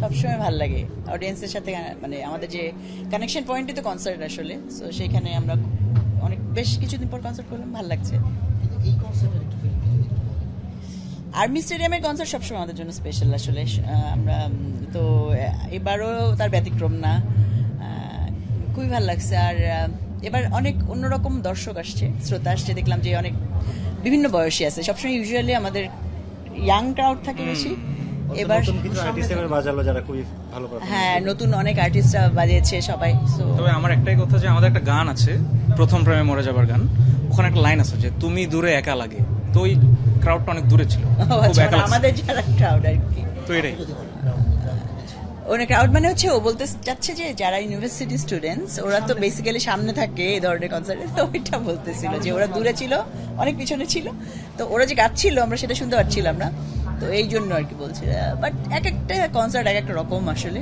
সবসময় ভালো লাগে অডিয়েন্সের সাথে মানে আমাদের যে কানেকশন পয়েন্টই তো কনসার্ট আসলে সো সেখানে আমরা অনেক, বেশ কিছুদিন পর কনসার্ট করলাম, ভালো লাগছে। আর্মি স্টেডিয়ামের কনসার্ট সবসময় আমাদের জন্য স্পেশাল আসলে আমরা, তো, এবারও তার ব্যতিক্রম না খুবই ভালো লাগছে, আর এবার অনেক অন্যরকম দর্শক আসছে শ্রোতা আসছে দেখলাম যে অনেক বিভিন্ন বয়সী আছে। সবসময় ইউজুয়ালি আমাদের ইয়াং ক্রাউড থাকে বেশি। এবার নতুন কিছু আর্টিস্ট এবার বাজালো যারা খুবই ভালো হ্যাঁ নতুন অনেক আর্টিস্টরা বাজিয়েছে সবাই সো তবে আমার একটাই কথা যে আমাদের একটা গান আছে প্রথম প্রেমে মরে যাবার গান। ওখানে একটা লাইন আছে যে তুমি দূরে একা লাগে। তো ওই ক্রাউডটা অনেক দূরে ছিল। খুব একা লাগছে। আচ্ছা, আমাদের যারা ক্রাউড আর কি। তো এটাই। ওখানে ক্রাউড মানে হচ্ছে ও বলতে চাচ্ছে যে যারা ইউনিভার্সিটি স্টুডেন্টস ওরা তো বেসিক্যালি সামনে থাকে এই ধরনের কনসার্টে তো ওইটা বলতেছিল যে ওরা দূরে ছিল, অনেক পিছনে ছিল। তো ওরা যে গাচ্ছিল, আমরা সেটা শুনতে পাচ্ছিলাম না। তো এই জন্য আর কি বলছি। বাট এক একটা কনসার্ট এক একটা রকম আসলে।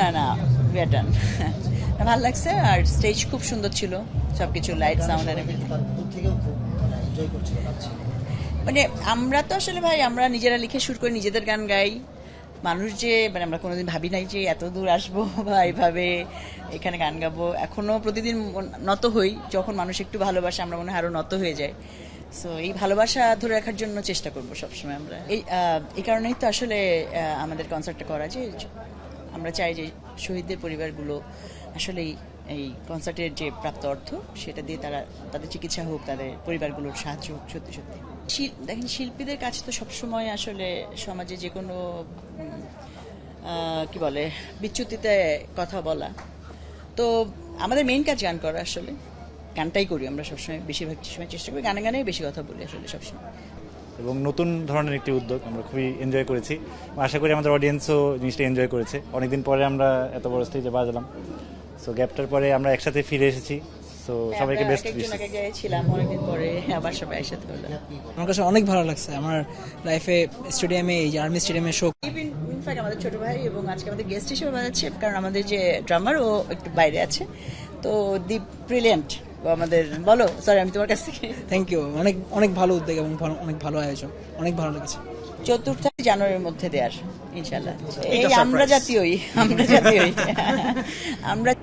না না ব্যাটান ভালো লাগছে? আর স্টেজ খুব সুন্দর ছিল সবকিছু লাইট সাউন্ড আর মানে আমরা তো আসলে ভাই আমরা নিজেরা লিখে শুরু করে নিজেদের গান গাই। মানুষ যে মানে আমরা কোনোদিন ভাবি নাই যে এত দূর আসব বা এইভাবে এখানে গান গাবো। এখনও প্রতিদিন নত হই। যখন মানুষ একটু ভালোবাসে আমরা মনে হয় আরও নত হয়ে যায় সো এই ভালোবাসা ধরে রাখার জন্য চেষ্টা করব সবসময় আমরা। এই এই কারণেই তো আসলে আমাদের কনসার্টটা করা যে আমরা চাই যে শহীদদের পরিবারগুলো আসলেই এই কনসার্টের যে প্রাপ্ত অর্থ, সেটা দিয়ে তারা, তাদের চিকিৎসা হোক, তাদের পরিবারগুলোর সাহায্য হোক, সত্যি সত্যি। দেখেন, শিল্পীদের কাছে তো সবসময় আসলে সমাজে যে কোনো কি বলে, বিচ্যুতিতে কথা বলা। তো আমাদের মেইন কাজ গান করা আসলে। গানটাই করি আমরা সবসময়, বেশিরভাগ সময় চেষ্টা করি, গানে গানেই বেশি কথা বলি আসলে সবসময়। এবং নতুন ধরনের একটি উদ্যোগ আমরা খুবই এনজয় করেছি। আশা করি আমাদের অডিয়েন্সও জিনিসটা এনজয় করেছে। অনেকদিন পরে আমরা এত বড় স্টেজে বাজালাম। সো গ্যাপটার পরে আমরা একসাথে ফিরে এসেছি। সো সবাইকে বেস্ট জায়গায় ছিলাম অনেকদিন পরে আবার সবাই একসাথে আমার কাছে অনেক ভালো লাগছে। আমার লাইফে স্টেডিয়ামে এই যে আর্মি স্টেডিয়ামে শো ইনফ্যাক্ট আমাদের ছোট ভাই এবং আজকে আমাদের গেস্ট হিসেবে বাজাচ্ছে কারণ আমাদের যে ড্রামার ও একটু বাইরে আছে। তো দি ব্রিলিয়েন্ট আমাদের বলো সরি আমি তোমার কাছ থেকে। থ্যাংক ইউ অনেক অনেক ভালো উদ্যোগ এবং অনেক ভালো আয়োজন অনেক ভালো লেগেছে। চতুর্থ জানুয়ারির মধ্যে দেয়ার ইনশাল্লাহ এই আমরা জাতীয়ই আমরা জাতীয়ই। আমরা